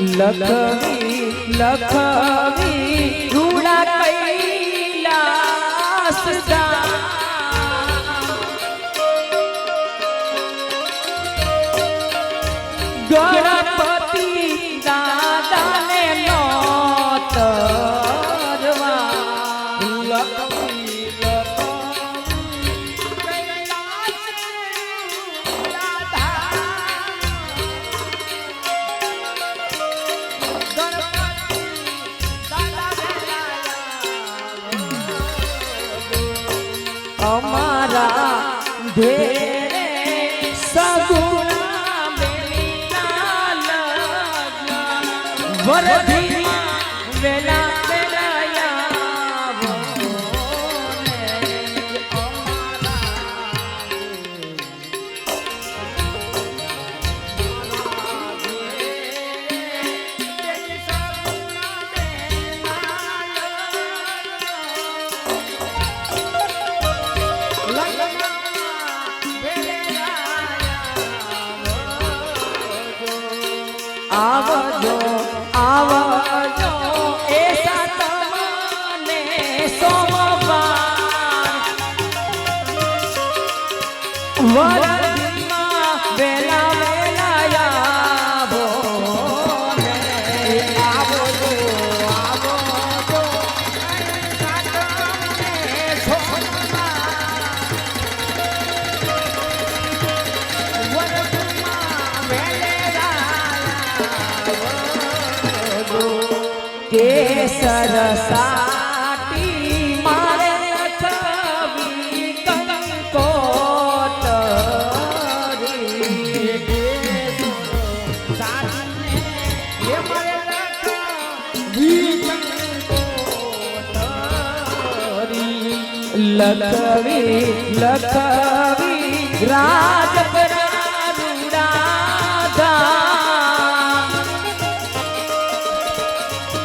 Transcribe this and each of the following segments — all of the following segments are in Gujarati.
લખવી લખવી અમારા ઘેરે સગુણા મેલીના વરધી આવજો આવ કેસર સાટી મારે લખાવી કંકોટ રે રાત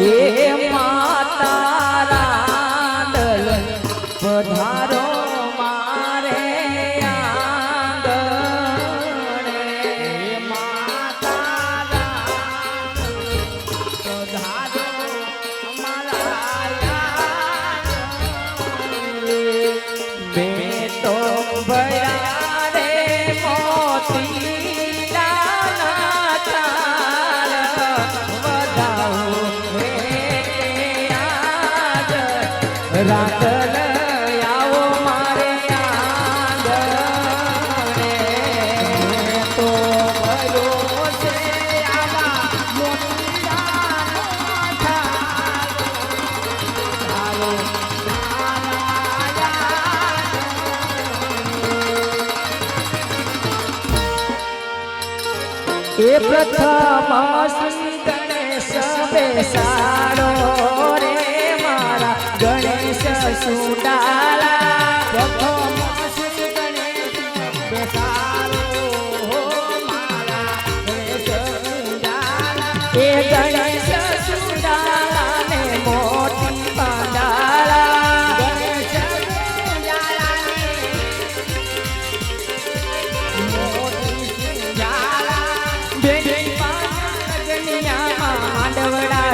Yeah. એ પ્રથમ શ્રી ગણેશ બેસાડો રે મારા ગણેશ સુડા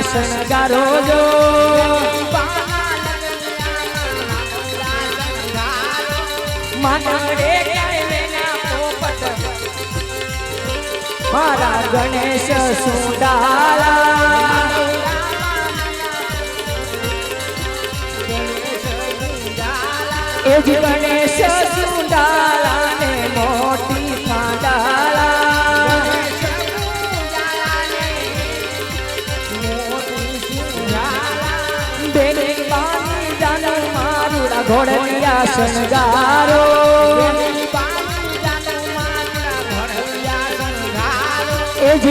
શણગારો જો માનડે કાયલેના પોપટ મારા ગણેશ સુડાલા એ જ ગણેશ સુડાલા શણગારો. એ જ